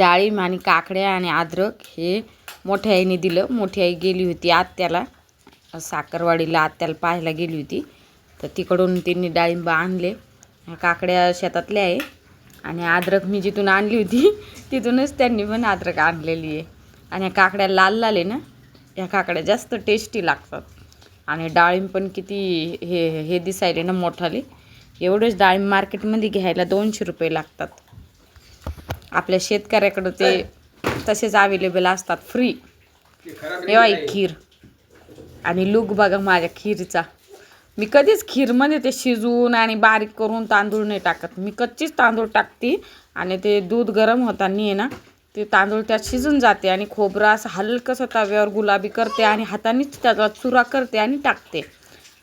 डाळिंब आणि काकड्या आणि अद्रक हे मोठ्या आईने दिलं. मोठी आई गेली होती आत्याला. साखरवाडीला आत्याला पाहायला गेली होती. तर तिकडून त्यांनी डाळिंब आणले. काकड्या शेतातल्या आहे. आणि अद्रक मी जिथून आणली होती तिथूनच त्यांनी पण अद्रक आणलेली आहे. आणि ह्या काकड्या लाल लाल आहे ना ह्या काकड्या जास्त टेस्टी लागतात. आणि डाळिंब पण किती हे हे दिसायले ना मोठाले. एवढेच डाळिंब मार्केटमध्ये घ्यायला दोनशे रुपये लागतात. आपल्या शेतकऱ्याकडं ते तसेच अवेलेबल असतात फ्री एव्हा खीर. आणि लुक बघा माझ्या खीरचा. मी कधीच खीरमध्ये ते शिजवून आणि बारीक करून तांदूळ नाही टाकत. मी कच्चीच तांदूळ टाकते आणि ते दूध गरम होताना आहे ना ते तांदूळ त्यात शिजून जाते आणि खोबरं असं हलकंसं तव्यावर गुलाबी करते आणि हातानेच त्याचा चुरा करते आणि टाकते.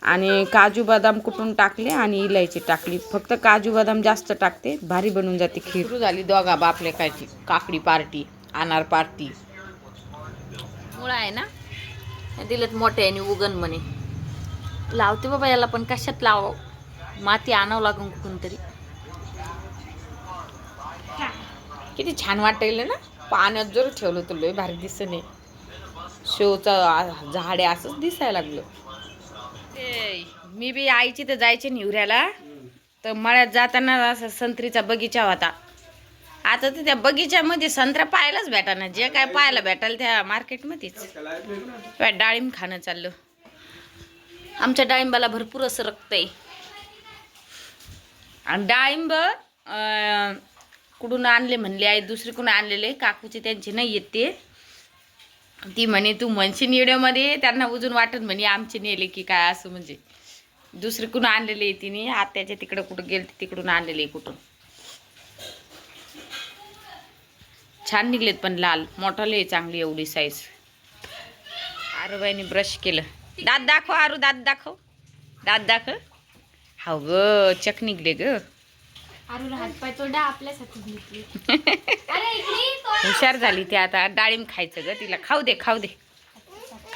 आणि काजू बदाम कुटून टाकले आणि इलायची टाकली. फक्त काजू बदाम जास्त टाकते भारी बनून जाते खीर. सुरू झाली दोघा बापले कायची काकडी पार्टी अनार पार्टी. मुळा आहे ना? दिलेत मोठे आणि उगन म्हणे. लावते बाबा याला पण कशात लाव? माती आणावं लागून कुठून तरी किती छान वाटेल ना? पाण्यात जर ठेवलं तर लय भारी दिसत नाही. शोचं झाड असंच दिसायला लागलं. ते मी बी आईची तर जायचे निवऱ्याला. तर मळ्यात जाताना असा संत्रीचा बगीचा होता. आता तर त्या बगीच्यामध्ये संत्रा पाहायलाच भेटा ना. जे काय पाहायला भेटाल त्या मार्केटमध्येच. डाळिंब खाणं चाललं. आमच्या डाळिंबाला भरपूर असं रक्त आहे. आणि डाळिंब कुठून आणले म्हणले आहे दुसरीकडून आणलेले. काकूचे त्यांचे नाही येत ते. ती म्हणे तू म्हणशील व्हिडिओमध्ये त्यांना उजून वाटत म्हणे आमचे नेले की काय असं म्हणजे. दुसरी कुठून आणलेले आहे तिने आत्याच्या तिकडं कुठं गेले तिकडून आणलेले आहे कुठून. छान निघलेत पण लाल मोठाले चांगली एवढी साईज आरुबाईने ब्रश केलं. दात दाखव आरू दात दाखव. दात दाखव. हाव ग चक निघले ग. आरू हातपाय तोडा आपल्याच हातात घेतली. अरे इकडे तो- हुशार झाली ती आता. डाळिंब खायचं ग तिला. खाऊ दे खाऊ दे.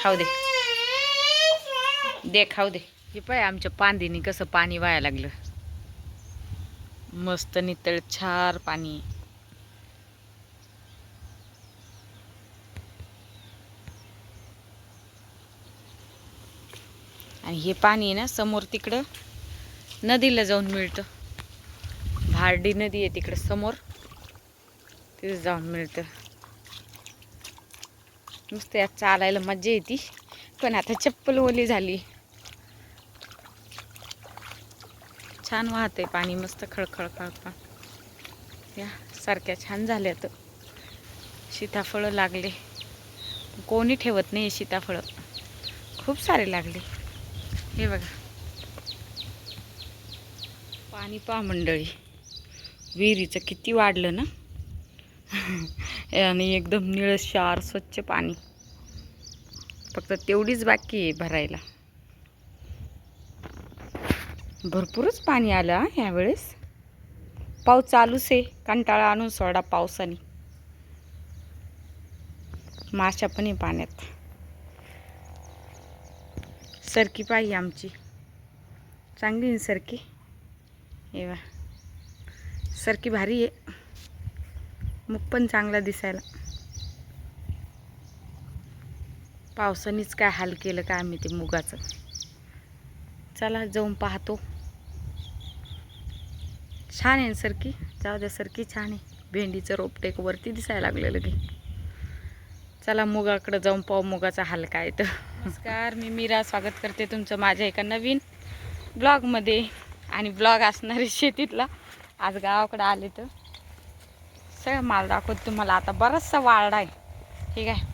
खाऊ दे. दे खाऊ दे. हे पाय आमच्या पांदीनी कसं पाणी वाया लागलं. मस्त नितळ छार पाणी. आणि हे पाणी आहे ना समोर तिकडं. नदीला जाऊन मिळतं. भारडी नदी आहे तिकडे समोर. तिथे जाऊन मिळतं. नुसतं यात चालायला मजा येते. पण आता चप्पल ओली झाली. छान वाहत आहे पाणी मस्त खळखळ खळखळ. या सारख्या छान झाल्या तर. सीताफळं लागले. कोणी ठेवत नाही सीताफळं. खूप सारे लागले. हे बघा. पाणी पा मंडळी. विहिरीचं किती वाढलं ना? आणि एकदम निळशार स्वच्छ पाणी. फक्त तेवढीच बाकी आहे भरायला. भरपूरच पाणी आलं हा यावेळेस. पाऊस चालूच आहे. कंटाळा आणून सोडा पावसाने. माशा पण आहे पाण्यात. सरकी पाहिजे आमची. चांगली सरकी? एवा सारखी सरकी भारी आहे. मुख पण चांगला दिसायला. पावसानेच काय हाल केलं काय आम्ही ते मुगाचं? चला जाऊन पाहतो. छान आहे सरकी जाऊ द्या सरकी छान आहे. भेंडीचं रोपटेक वरती दिसायला लागलेलं की चला मुगाकडं जाऊन पाहू मुगाचा हाल काय तर. नमस्कार मी मीरा. स्वागत करते तुमचं माझ्या एका नवीन ब्लॉगमध्ये. आणि ब्लॉग असणारे शेतीतला. आज गावाकडं आले तर. सगळं माल दाखवत तुम्हाला आता. बराचसा वाळला आहे. ठीक आहे.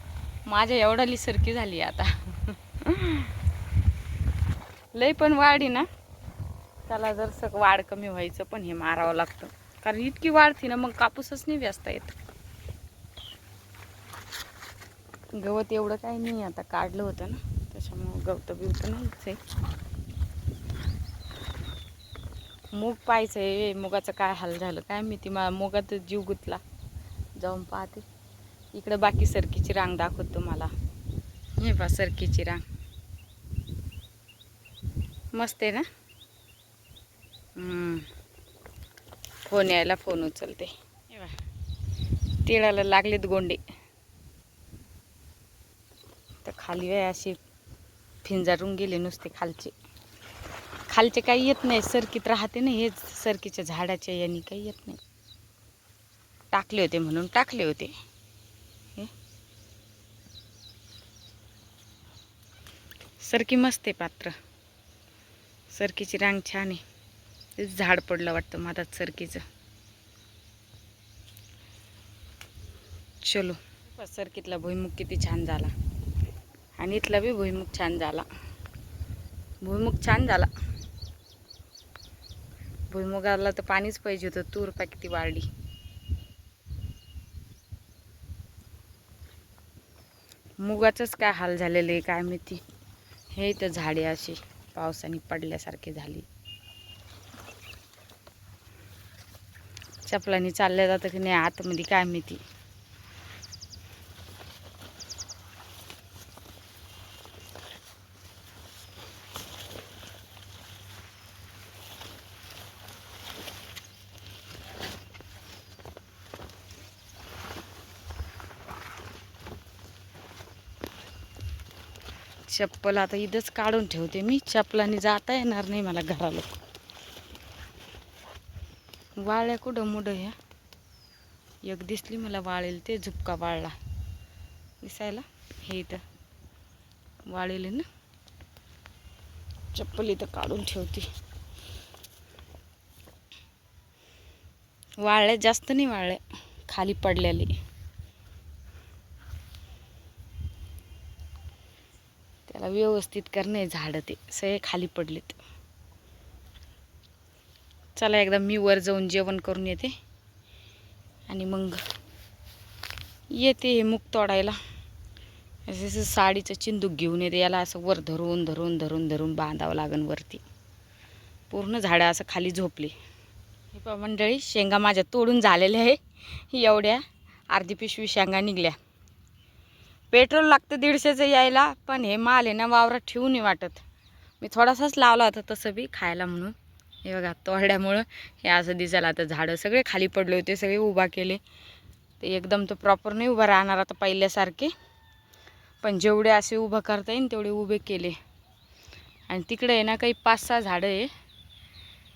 माझ्या एवढाली सरकी झाली आता. लय पण वाढी ना. त्याला जर सग वाढ कमी व्हायचं पण हे मारावं लागतं. कारण इतकी वाढती ना मग कापूसच नाही व्यस्त येत. गवत एवढं काही नाही आता काढलं होतं ना. त्याच्यामुळं गवत बिवत नाहीच आहे. मूग पाहायचं आहे मुगाचं काय हाल झालं काय मी ती मला मुगात जीव गुतला. जाऊन पाहते. इकडे बाकी सरकीची रांग दाखवत तुम्हाला. हे पा सरकीची रांग. मस्त आहे ना? फोन यायला फोन उचलते. हे बा तिळाला लागलेत गोंडे. तर खाली आहे अशी फिंजारून गेले नुसते खालचे. खालचे काही येत नाही सरकीत राहते ना हेच सरकीच्या झाडाच्या यांनी काही येत नाही. टाकले होते म्हणून टाकले होते. हे. सरकी मस्त आहे पात्र. सरकीची रांग छान आहे. तेच झाड पडलं वाटतं मधात सरकीचं. चलो. सरकीतला भुईमुग किती छान झाला. आणि इथला बी भुईमुग छान झाला. भुईमुग छान झाला. भुईमुगाला तर पाणीच पाहिजे होतं तूर पा किती वाढली. मुगाचंच काय हाल झालेले आहे काय माहिती. हे तर झाडे अशी पावसाने पडल्यासारखे झाली. चपलांनी चालल्या जातं की नाही आतमध्ये काय माहिती. चप्पल आता इथंच काढून ठेवते मी. चप्पलाने जाता येणार नाही मला घराला. वाळ्या कुठं मुडं ह्या? एक दिसली मला वाळेल ते झुपका वाळला. दिसायला? हे इथं. वाळेल ना? चप्पल इथं काढून ठेवते. वाळल्या जास्त नाही वाळल्या खाली पडलेली. त्याला व्यवस्थित करणे झाडं ते सगळे खाली पडलेत. चला एकदा मी वर जाऊन जेवण करून येते. आणि मग येते हे मूग तोडायला. असं साडीचं चिंदूक घेऊन येते याला असं वर धरून धरून धरून धरून बांधावं लागन वरती. पूर्ण झाडं असं खाली झोपली. हे पा मंडळी शेंगा माझ्या तोडून झालेल्या आहे. एवढ्या अर्धी पिशवी शेंगा निघल्या. पेट्रोल लागतं दीडशेचं यायला पण हे माल आहे ना वावरात ठेवू नाही वाटत. मी थोडासाच लावला होता तसं बी खायला म्हणून. हे बघा तोरड्यामुळं हे असं दिसायला आता झाडं सगळे खाली पडले होते सगळे उभा केले. ते एकदम तर प्रॉपर नाही उभा राहणार आता पहिल्यासारखे. पण जेवढे असे उभं करता येईल तेवढे उभे केले. आणि तिकडे आहे ना काही पाच सहा झाडं आहे.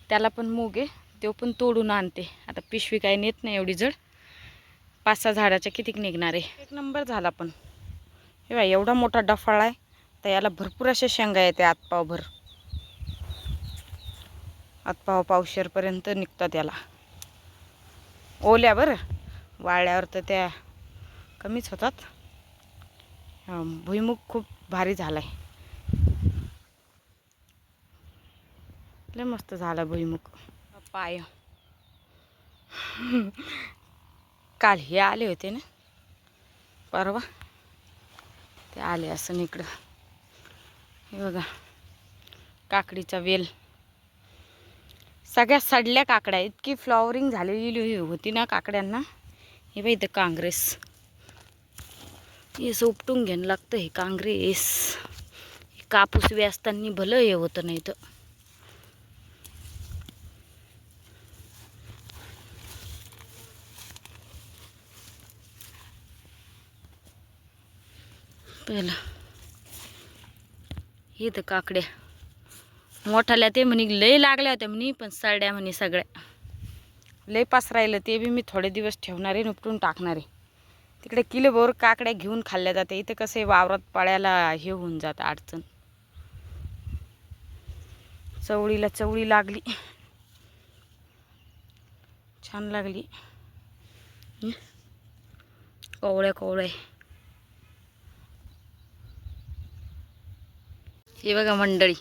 त्याला पण मूग आहे तो पण तोडून आणते. आता पिशवी काही नेत नाही एवढी जड. पाच सहा झाडाच्या कितीक निघणार आहे? एक नंबर झाला पण. हे बघा एवढा मोठा डफाळा आहे तर याला भरपूर अशा शेंगा येते आतपावभर. आतपाव पावशेरपर्यंत निघतात याला. ओल्या बरं वाळल्यावर तर त्या कमीच होतात. भुईमुग खूप भारी झाला आहे लय मस्त झाला भुईमुग. पाय. काल हे आले होते ना परवा? ते आले असं इकडं. हे बघा काकडीचा वेल. सगळ्या सडल्या काकड्या इतकी फ्लॉवरिंग झालेली होती ना काकड्यांना. हे बाई इथं काँग्रेस. हे सोपटून उपटून घ्यायला लागतं हे काँग्रेस. हे कापूस व्यासताना भलं हे होतं नाही तर. पहिला हे तर काकड्या. मोठाल्या ते म्हणे लय लागल्या होत्या म्हणे पण सरड्या म्हणे सगळ्या. लय पास राहिलं ते बी मी थोडे दिवस ठेवणार आहे निपटून टाकणार. आहे तिकडे किलोभर काकड्या घेऊन खाल्ल्या जाते इथं कसं आहे वावरात पळ्याला हे होऊन जातं अडचण. चवळीला चवळी लागली. छान लागली. कोवळ्या कोवळ्या हे बघा मंडळी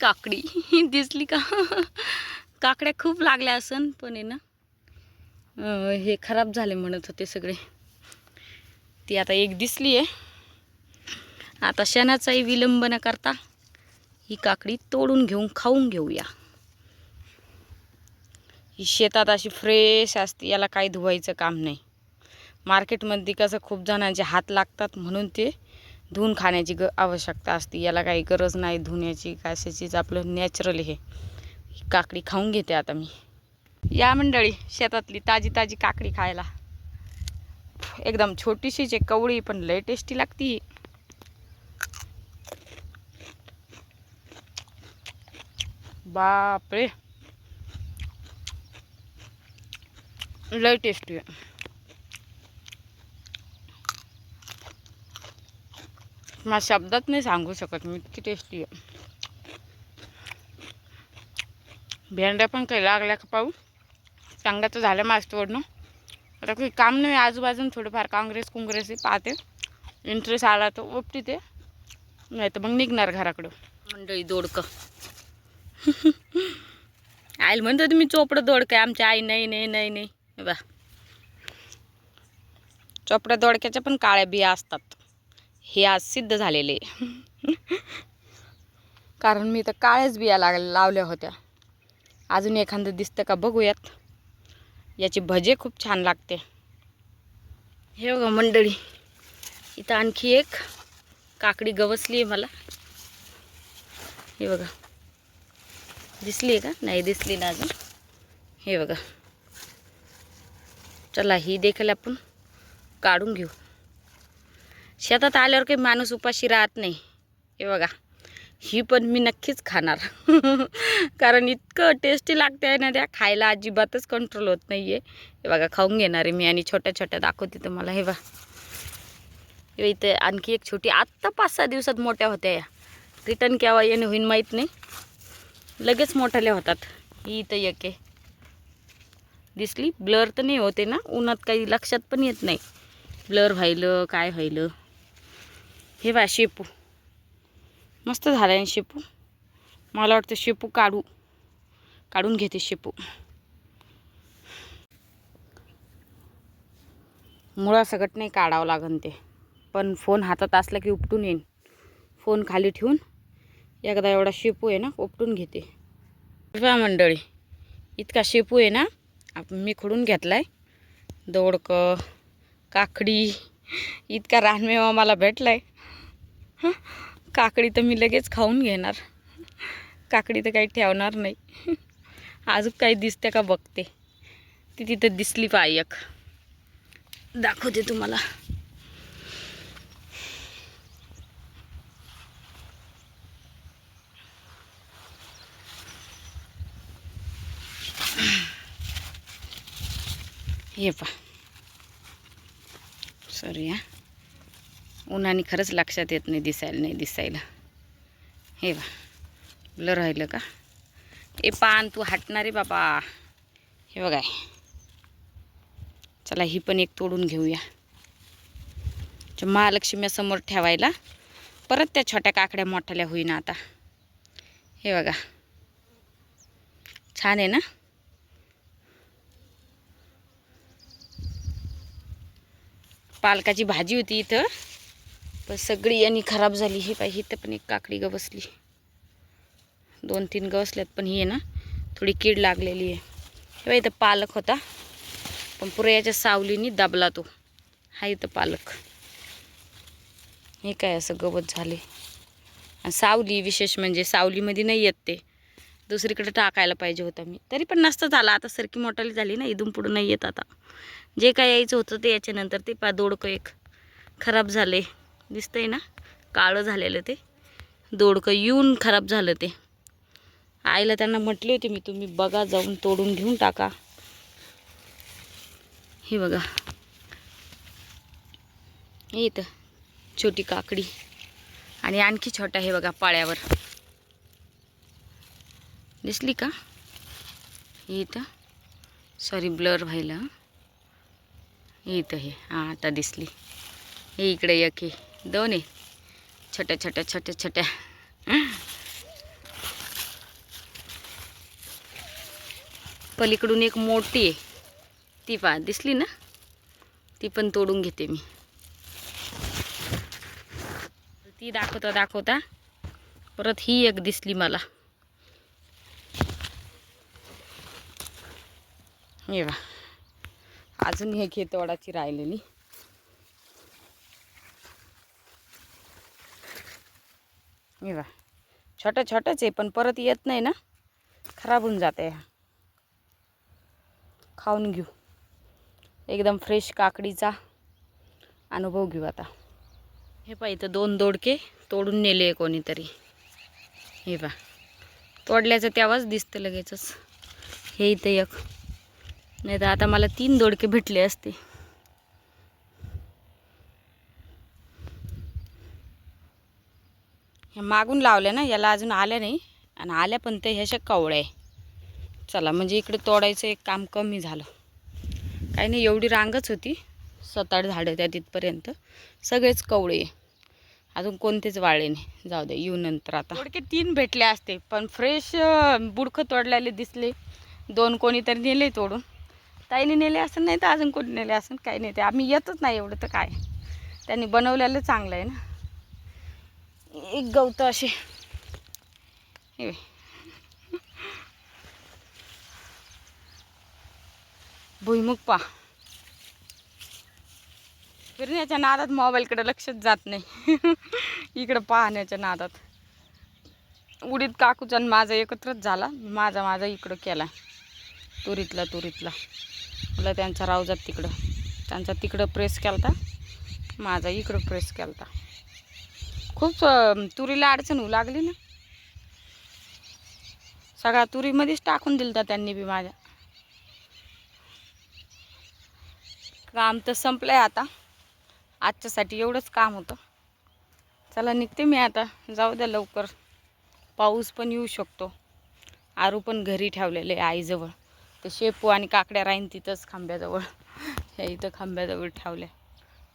काकडी. दिसली का? काकड्या खूप लागल्या असन पण आहे ना हे खराब झाले म्हणत होते सगळे. ती आता एक दिसली आहे. आता क्षणाचाही विलंब न करता ही काकडी तोडून घेऊन खाऊन घेऊया. ही शेतात अशी फ्रेश असते याला काही धुवायचं काम नाही. मार्केटमध्ये कसं खूप जणांचे हात लागतात म्हणून ते धुवून खाण्याची ग आवश्यकता असते. याला काही गरज नाही. धुण्याची कशाचीच आपलं नॅचरल हे काकडी खाऊन घेते आता मी. या मंडळी शेतातली ताजी ताजी काकडी खायला. एकदम छोटीशीच जे कवळी पण लय टेस्टी लागती. ही. बापरे. लय टेस्टी आहे. मला शब्दात नाही सांगू शकत मी इतकी टेस्टी आहे. भेंड्या पण काही लागल्या का पाहू? चांगल्या तर झाल्या मास्तवरनं आता काही काम नाही आजूबाजून थोडंफार काँग्रेस कुंग्रेस पाहते. इंटरेस्ट आला तर ओपटी ते नाही तर मग निघणार घराकडं. मंडळी दोडकं. आईल म्हणतो तुम्ही चोपडं दोडकं आहे आमच्या आई नाही नाही नाही नाही. बा चोपड्या दोडक्याच्या पण काळ्या बिया असतात. हे आज सिद्ध झालेले. कारण मी तर काळ्याच बिया लाग लावल्या होत्या. अजून एखादं दिसतं का बघूयात. याची भजे खूप छान लागते. हे बघा मंडळी इथं आणखी एक काकडी गवसली आहे मला. हे बघा. दिसली आहे का? नाही दिसली ना अजून. हे बघा. चला ही देखील आपण काढून घेऊ. शेतात आल्यावर काही माणूस उपाशी राहत नाही. हे बघा. ही पण मी नक्कीच खाणार. कारण इतकं टेस्टी लागते आहे ना त्या. खायला अजिबातच कंट्रोल होत नाही आहे हे बघा खाऊन घेणार आहे मी आणि छोट्या छोट्या दाखवते तुम्हाला. हे बघा. इथे आणखी एक छोटी आत्ता पाच सहा दिवसात मोठ्या होत्या या. रिटर्न केव्हा येणे होईन माहीत नाही. लगेच मोठ्याले होतात. ही इथं एक आहे. दिसली. ब्लर तर नाही होते ना. उन्हात काही लक्षात पण येत नाही. ब्लर व्हायलं काय व्हायलं. हे बा शेपू. मस्त झाला आहे शेपू. मला वाटतं शेपू काढू. काढून घेते शेपू. मुळासकट नाही काढावं लागन ते. पण फोन हातात असला की उपटून येईन. फोन खाली ठेवून एकदा एवढा शेपू आहे ना उपटून घेते. बा मंडळी इतका शेपू आहे ना आपण मी खोडून घेतला आहे दोडकं काकडी इतका रानमेवा मला भेटला आहे काकडी तर मी लगेच खाऊन घेणार. काकडी तर काही ठेवणार नाही. अजून काही दिसते का बघते. ती तिथं दिसली पायक दाखवते तुम्हाला. हे पा सॉरी हा. उन्हाने खरंच लक्षात येत नाही दिसायला नाही दिसायला. हे बा ब्लर राहिलं का? ए पान तू हटणारे आहे बाबा. हे बघाय चला ही पण एक तोडून घेऊया. च्या महालक्ष्म्यासमोर ठेवायला. परत त्या छोट्या काकड्या मोठ्याल्या होईना आता. हे बघा. छान आहे ना? पालकाची भाजी होती इथं. पण सगळी यांनी खराब झाली हे पाहिजे इथं पण एक काकडी गवसली. दोन तीन गवसल्यात पण ही आहे ना थोडी कीड लागलेली आहे. हे बा इथं पालक होता. पण पुरा याच्या सावलीनी दाबला तो. हा इथं पालक. हे काय असं गवत झाले. आणि सावली विशेष म्हणजे सावलीमध्ये नाही येत ते. दुसरीकडे टाकायला पाहिजे होतं मी. तरी पण नसतं झालं. आता सरकी मोठाली झाली ना इथून पुढं नाही येत आता. जे काय यायचं होतं ते याच्यानंतर ते पा दोडकं एक खराब झाले. दिसतंय ना? काळं झालेलं ते. दोडकं येऊन खराब झालं ते. आईला त्यांना म्हटले होते मी तुम्ही बघा जाऊन तोडून घेऊन टाका. हे बघा. हे इथं छोटी काकडी. आणि आणखी छोटा हे बघा पाळ्यावर. दिसली का? हे इथं. सॉरी ब्लर व्हायला. हं. हे इथं हे. हां आता दिसली. हे इकडे एक दोन्ही. दोन आहे छोट्या छोट्या छोट्या. छोट्या पलीकडून एक मोठी आहे. ती पा दिसली ना? ती पण तोडून घेते मी. ती दाखवता दाखवता परत ही एक दिसली मला. हे वा अजून हे खेतवाडाची राहिलेली. हे बा छोटाच आहे पण परत येत नाही ना? खराब होऊन जाते खाऊन घेऊ. एकदम फ्रेश काकडीचा अनुभव घेऊ आता. हे पहा इथं दोन दोडके तोडून नेले कोणीतरी. हे पहा. तोडल्याचं तेव्हाच दिसतं लगेचच. हे इथं एक. नाही तर आता मला तीन दोडके भेटले असते. मागून लावल्या ना याला अजून आल्या नाही. आणि आल्या पण ते ह्याशा कवळ्या आहे. चला म्हणजे इकडे तोडायचं एक काम कमी झालं. काही नाही एवढी रांगच होती. सात आठ झाडं त्या तिथपर्यंत. सगळेच कवळे अजून कोणतेच वाळले नाही. जाऊ दे येऊ नंतर आता. थोडके तीन भेटले असते पण फ्रेश बुडखं तोडलेले दिसले. दोन कोणीतरी नेले तोडून. ताईने नेले असं नाही तर अजून कोणी नेले असं काही नाही. ते आम्ही येतच नाही एवढं तर काय. त्यांनी बनवलेलं चांगलं आहे ना. एक गवत असे हे भुईमुग पा. फिरण्याच्या नादात मोबाईलकडे लक्षच जात नाही. इकडं पाहण्याच्या नादात. उडीत काकूचा आणि माझा एकत्रच झाला. माझा माझा इकडं केला तुरीतला तुरीतला. मला त्यांचा रावजात तिकडं. त्यांचा तिकडं प्रेस केला माझा इकडं प्रेस केला खूप तुरीला अडचण होऊ लागली ना. सगळा तुरीमध्येच टाकून दिलता त्यांनी बी माझ्या. काम तर संपलंय आता. आजच्यासाठी एवढंच काम होतं. चला निघते मी आता. जाऊ द्या लवकर. पाऊस पण येऊ शकतो. आरू पण घरी ठेवलेले आईजवळ. ते शेपू आणि काकड्या राहीन तिथंच खांब्याजवळ. ह्या इथं खांब्याजवळ ठेवल्या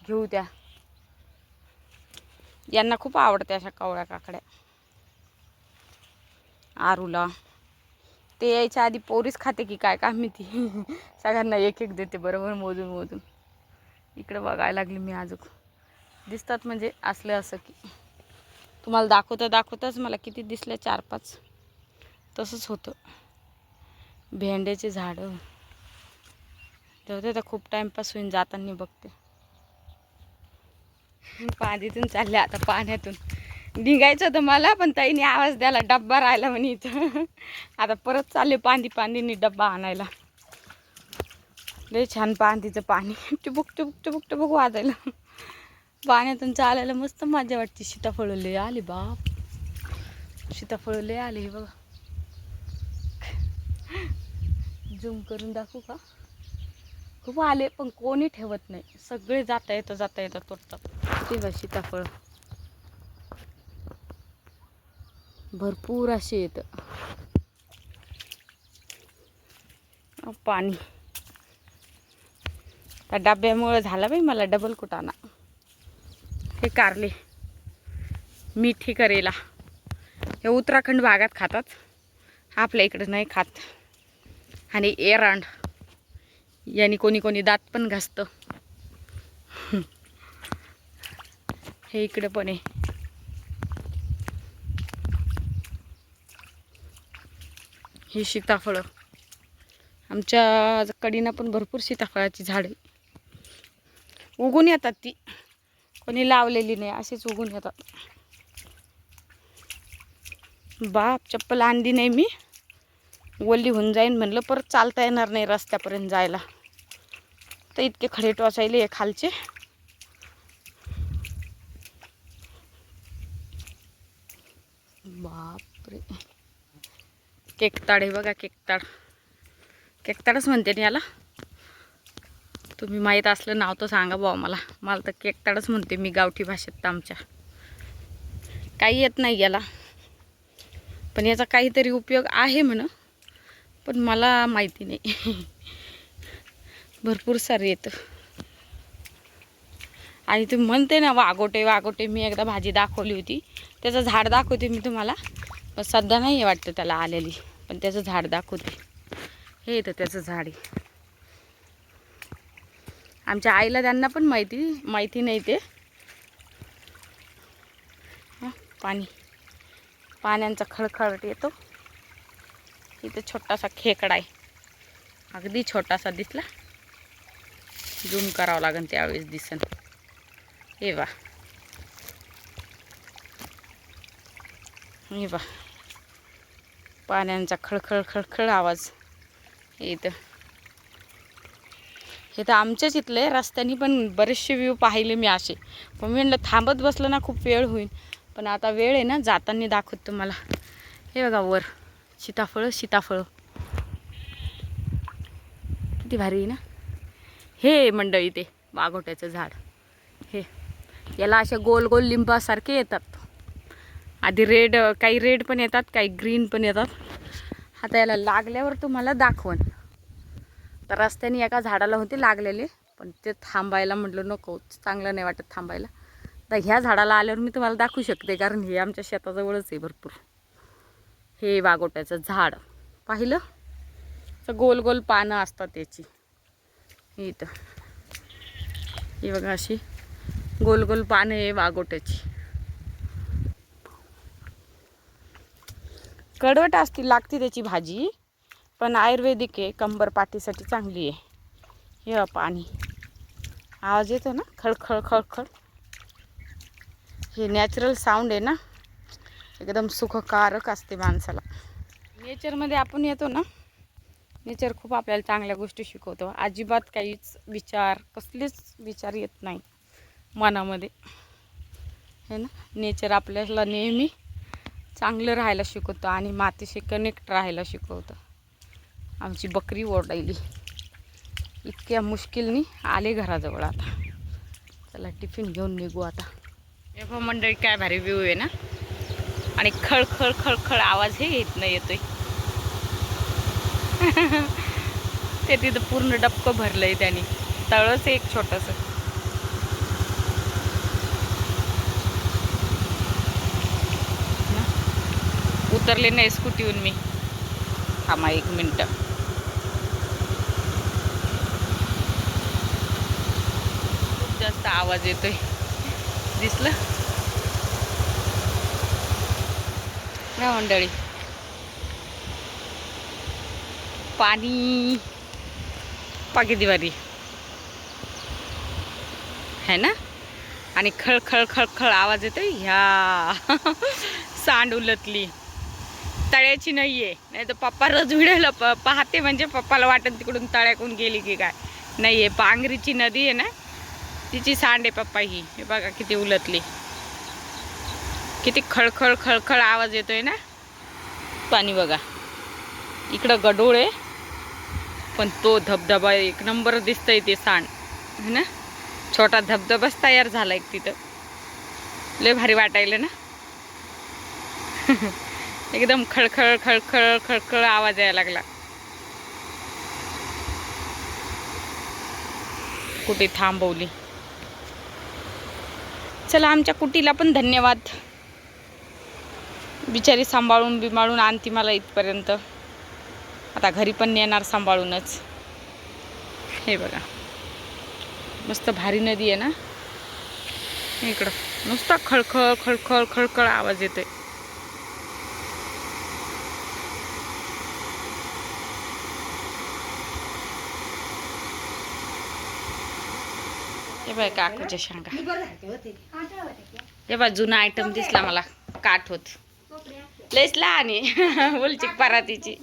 घेऊ त्या. यांना खूप आवडते अशा कवळ्या काकड्या. आरूला. ते यायच्या आधी पोरीच खाते की काय का ती? सगळ्यांना एक एक देते बरोबर? मोजून मोजून. इकडे बघायला लागली मी अजून दिसतात म्हणजे असलं असं की. तुम्हाला दाखवता दाखवताच मला किती दिसले चार पाच तसंच होतं. भेंड्याचे झाडं. तेव्हा तर खूप टाईमपास होईन जाताना बघते. पाणीतून चालले आता पाण्यातून. निघायचं होतं मला पण ताईने आवाज द्यायला डब्बा राहिला म्हणे इथं. आता परत चालले पांदी पांदीनी डब्बा आणायला. लय छान पांदीचं पाणी. टुबुक टुबुक टुबुक टुबुक वाजायला. पाण्यातून चालायला मस्त मजा वाटते. सीताफळ लय आली बाप. सीताफळ लय आले बघा. झूम करून दाखवू का? खूप आले पण कोणी ठेवत नाही. सगळे जाता येतं जाता येतं तोडतात. ते सीताफळ भरपूर असे येतं. पाणी. त्या डब्यामुळं झाला बाई मला डबल कुटाणा. हे कारले. मिठी करेला. हे उत्तराखंड भागात खातात. आपल्या इकडं नाही खात. आणि एरांड याने कोणी कोणी दात पण घासतं. हे इकडं पण आहे. ही सीताफळं. आमच्या कडीनं पण भरपूर सीताफळाची झाडे उगून येतात ती. कोणी लावलेली नाही अशीच उगून येतात. बाप चप्पल आणली नाही मी. ओली होऊन जाईन म्हणलं परत चालता येणार नाही रस्त्यापर्यंत जायला. तर इतके खडे टोचायले खालचे. बापरे. केकताड आहे बघा केकताड. केकताडच म्हणते ना याला. तुम्ही माहीत असलं नाव तर सांगा बुवा मला. मला तर केकताडच म्हणते मी गावठी भाषेत तर आमच्या. काही येत नाही याला. पण याचा काहीतरी उपयोग आहे म्हण. पण मला माहिती नाही. भरपूर सारे येतं आणि तुम्ही म्हणते ना वाघोटे वाघोटे मी एकदा भाजी दाखवली होती. त्याचं झाड दाखवते मी तुम्हाला. पण सध्या नाही आहे वाटतं त्याला आलेली. पण त्याचं झाड दाखवते. हे येतं त्याचं झाड आहे. आमच्या आईला त्यांना पण माहिती माहिती नाही ते. पाणी. पाण्यांचा खळखळट येतो. इथं छोटासा खेकडा आहे. अगदी छोटासा दिसला. झूम करावं लागेल त्यावेळेस दिसन. हे वा हे वा पाण्यांचा खळखळ खळखळ आवाज. इथं हे तर आमच्याच इथले रस्त्याने पण बरेचसे व्ह्यू पाहिले मी असे. पण मी म्हणलं थांबत बसलं ना खूप वेळ होईल. पण आता वेळ आहे ना जाताना दाखवत तुम्हाला. हे बघा वर. सीताफळं सीताफळं. किती भारी आहे ना? हे मंडळी ते वाघोट्याचं झाड. हे. याला असे गोल गोल लिंबासारखे येतात. आधी रेड काही रेड पण येतात काही ग्रीन पण येतात. आता याला लागल्यावर तुम्हाला दाखवण तर रस्त्याने एका झाडाला होते लागलेले पण ते थांबायला म्हटलं नको चांगलं नाही वाटत थांबायला. तर ह्या झाडाला आल्यावर मी तुम्हाला दाखवू शकते कारण हे आमच्या शेताजवळच आहे भरपूर. हे वाघोट्याचं झाड. पाहिलं? तर गोल गोल पानं असतात त्याची इथं. ही बघा अशी गोल गोल पानं आहे वागोट्याची. कडवट असती लागते त्याची भाजी पण आयुर्वेदिक आहे कंबर पाठीसाठी चांगली आहे. हे पाणी आवाज येतो ना खळखळ खळखळ. हे नॅचरल साऊंड आहे ना एकदम सुखकारक असते माणसाला. नेचरमध्ये आपण येतो ना नेचर खूप आपल्याला चांगल्या गोष्टी शिकवतो. अजिबात काहीच विचार कसलेच विचार येत नाही मनामध्ये. हे ना? नेचर आपल्याला नेहमी चांगलं राहायला शिकवतं आणि मातीशी कनेक्ट राहायला शिकवतं. आमची बकरी ओरडायली. इतक्या मुश्किलनी आले घराजवळ आता. चला टिफिन घेऊन निघू आता. हे मंडळी काय भारी व्ह्यू आहे ना? आणि खळ खळ खळ खळ येत नाही येतोय. ते तिथं पूर्ण डबकं भरलं आहे त्याने. तळच एक छोटंसं. उतरले नाही स्कूटीहून मी. थांबा एक मिनटं. खूप जास्त आवाज येतोय. दिसलं? ना मंडळी. पाणी. पाकी दिवारी है ना? आणि खळ खळ खळ खळ आवाज येतो ह्या सांड उलटली. तळ्याची नाही आहे नाही तर पप्पा रोज प पाहते म्हणजे पप्पाला वाटत तिकडून तळ्याकून गेली की काय. नाही आहे पांगरीची नदी आहे ना? तिची सांड आहे पप्पा ही. हे बघा किती उलटली. किती खळखळ खळखळ आवाज येतोय ना? पाणी बघा. इकडं गडोळ आहे. पण तो धबधबा एक नंबर दिसतंय ते सांड. है ना? छोटा धबधबाच तयार झाला एक तिथं. लय भारी वाटायलं ना? एकदम खळखळ खळखळ खळखळ आवाज यायला लागला. कुठे थांबवली? चला आमच्या कुटीला पण धन्यवाद. बिचारी सांभाळून बिमाळून आणती मला इथपर्यंत. आता घरी पण नेणार सांभाळूनच. हे बघा. मस्त भारी नदी आहे ना? इकडं. नुसता खळखळ खळखळ खळखळ आवाज येतोय. हे बाय काकूच्या शंका हे बा जुना आयटम दिसला मला. काठ होत. लयच लहान आहे. उलची परातीची.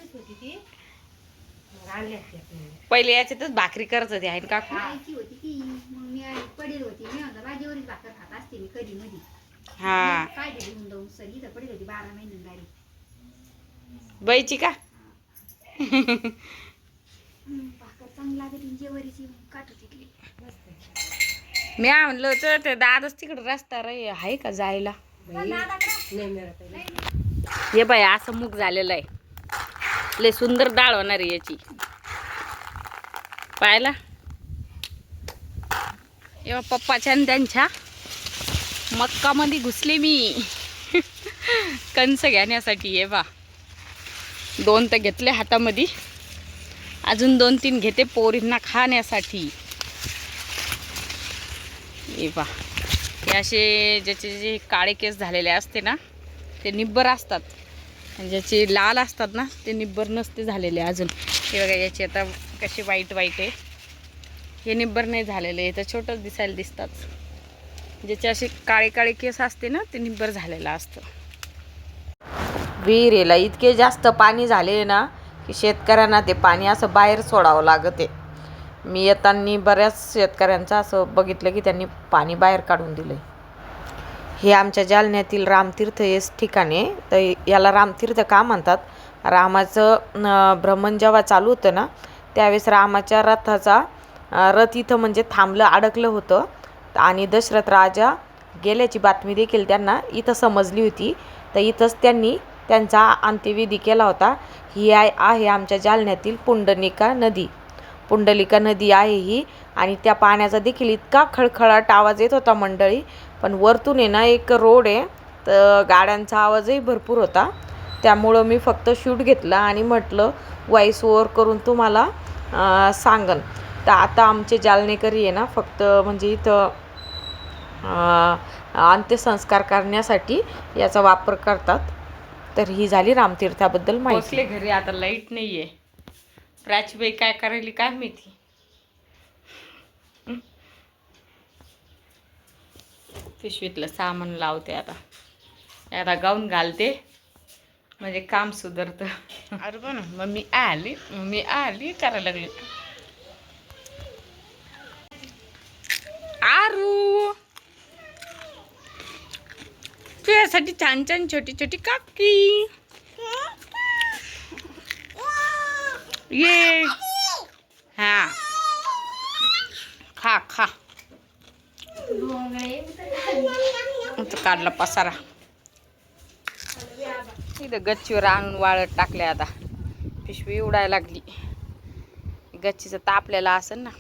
पहिले याच्यातच भाकरी करत होती आहे होती ती मग मी आई पडेल होती. मी म्हणलं भाजीवरील भाकर खात असते मी कधी मधी. हा. काय तरी उंदवून सरी तर पडेल होती बारा महिने गाडी बाईची का? भाकर चांगली लागत जेवारीची काट तिथली मी म्हणलं होतं ते दादच तिकडे रस्ता रे आहे का जायला? हे बाय असं मूग झालेलं आहे. लय सुंदर डाळ होणार आहे याची. पाहिला? तेव्हा पप्पाच्या आणि त्यांच्या मक्कामध्ये घुसले मी. कंस घेण्यासाठी ये बा. दोन तर घेतले हातामध्ये. अजून दोन तीन घेते पोरींना खाण्यासाठी. ए बा. हे असे ज्याचे जे काळे केस झालेले असते ना ते निब्बर असतात. आणि ज्याचे लाल असतात ना ते निब्बर नसते झालेले अजून. हे बघा याचे आता कसे वाईट वाईट आहे. हे निब्बर नाही झालेले आहे तर छोटंच दिसायला दिसतात. ज्याचे असे काळे काळे केस असते ना ते निब्बर झालेलं असतं. विहिरीला इतके जास्त पाणी झाले ना की शेतकऱ्यांना ते पाणी असं बाहेर सोडावं लागत. मी येताना बऱ्याच शेतकऱ्यांचं असं बघितलं की त्यांनी पाणी बाहेर काढून दिलं हे आमच्या जालन्यातील रामतीर्थ येस ठिकाण. आहे तर याला रामतीर्थ का म्हणतात? रामाचं भ्रमण जेव्हा चालू होतं ना त्यावेळेस रामाच्या रथाचा रथ इथं म्हणजे थांबलं अडकलं होतं. आणि दशरथ राजा गेल्याची बातमी देखील त्यांना इथं समजली होती. तर इथंच त्यांनी त्यांचा अंत्यविधी केला होता. ही आहे आहे आमच्या जालन्यातील पुंडलिका नदी. पुंडलिका नदी आहे ही. आणि त्या पाण्याचा देखील इतका खळखळाट आवाज येत होता मंडळी. पण वरतून आहे ना एक रोड आहे तर गाड्यांचा आवाजही भरपूर होता. त्यामुळं मी फक्त शूट घेतला आणि म्हटलं व्हॉईस ओवर करून तुम्हाला सांगन. तर आता आमचे जालनेकरी आहे ना फक्त म्हणजे इथं अंत्यसंस्कार करण्यासाठी याचा वापर करतात. तर ही झाली रामतीर्थाबद्दल माहिती. घरी आता लाइट नाहीये. प्राचीबाई काय करायली काय माहिती? पिशवीतलं सामान लावते आता. आता गाऊन घालते. म्हणजे काम सुधारतं. अरे पण मम्मी आली मम्मी आली करायला लागली. आरू! तुझ्यासाठी छान छान छोटी छोटी काकी. ये. हा. खा खा. काढला पसारा. इथं गच्चीवर आणून वाळत टाकले आता. पिशवी उडायला लागली. गच्चीचं तापलेलं असेल ना.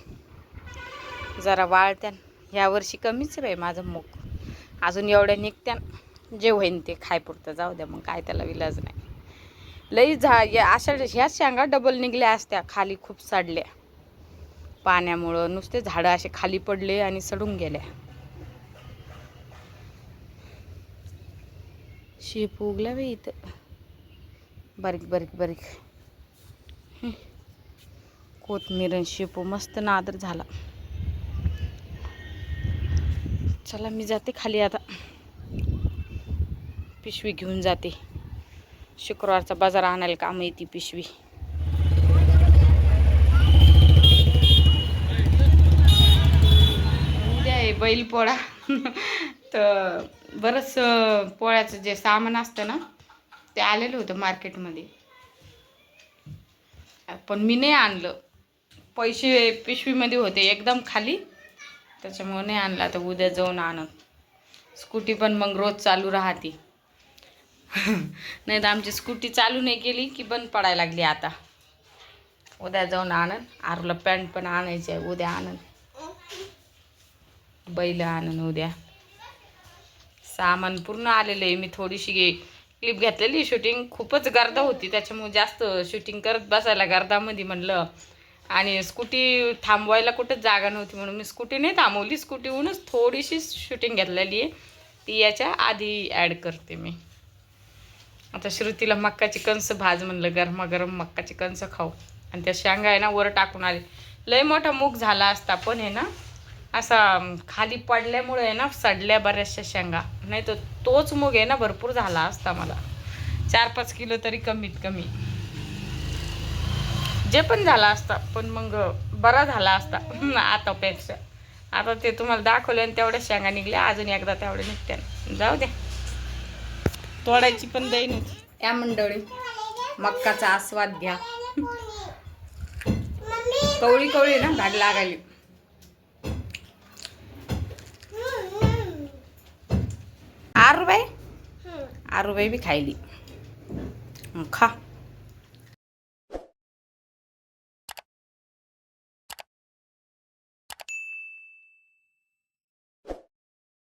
जरा वाळत्यान. ह्या वर्षी कमीच रे माझं मूग अजून एवढ्या निघत्यान. जे होईन ते खायपुरतं जाऊ द्या मग काय त्याला विलाज नाही. लई झा या अशा ह्या शेंगा डबल निघल्या असत्या. खाली खूप सडल्या. पाण्यामुळं नुसते झाडं असे खाली पडले आणि सडून गेल्या. शेप उगल्या बाई इथं. बारीक बारीक बारीक. कोथमीर आणि शेपू मस्त नादर झाला. चला मी जाते खाली आता. पिशवी घेऊन जाते. शुक्रवारचा बाजार आणायला काम येते पिशवी उद्या आहे बैल पोळा. तर बरंच पोळ्याचं जे सामान असतं ना ते आलेलं होतं मार्केटमध्ये. पण मी नाही आणलं. पैसे पिशवीमध्ये होते एकदम खाली. त्याच्यामुळे नाही आणला. तर उद्या जाऊन आणत स्कूटी पण मग रोज चालू राहते. नाही तर आमची स्कूटी चालू नाही केली की बंद पडायला लागली आता. उद्या जाऊन आणत आरूला पॅन्ट पण आणायची आहे उद्या आणत बैल आणून उद्या. सामान पूर्ण आलेलं आहे. मी थोडीशी क्लिप घेतलेली शूटिंग खूपच गर्दा होती. त्याच्यामुळे जास्त शूटिंग करत बसायला गर्दामध्ये म्हणलं. आणि स्कूटी थांबवायला कुठंच जागा नव्हती म्हणून मी स्कूटी नाही थांबवली. स्कूटीहूनच थोडीशी शूटिंग घेतलेली आहे. ती याच्या आधी ॲड करते मी. आता श्रुतीला मक्काची कणसं भाज म्हणलं गरमागरम मक्काची कणसं खाऊ. आणि त्या शेंगा आहे ना वर टाकून आले. लय मोठा मूग झाला असता पण आहे ना असा खाली पडल्यामुळे आहे ना सडल्या बऱ्याचशा शेंगा. नाही तर तोच मूग आहे ना भरपूर झाला असता मला. चार पाच किलो तरी कमीत कमी. जे पण झाला असता पण मग बरा झाला असता आतापेक्षा. आता ते तुम्हाला दाखवले आणि तेवढ्या शेंगा निघल्या. अजून एकदा तेवढ्या निघत्या जाऊ द्या तोडायची पण दैन होती. या मंडळी मक्काचा आस्वाद घ्या. कवळी कवळी ना भाग लागायली. आरुबाई आरुबाई बी खायली हं, खा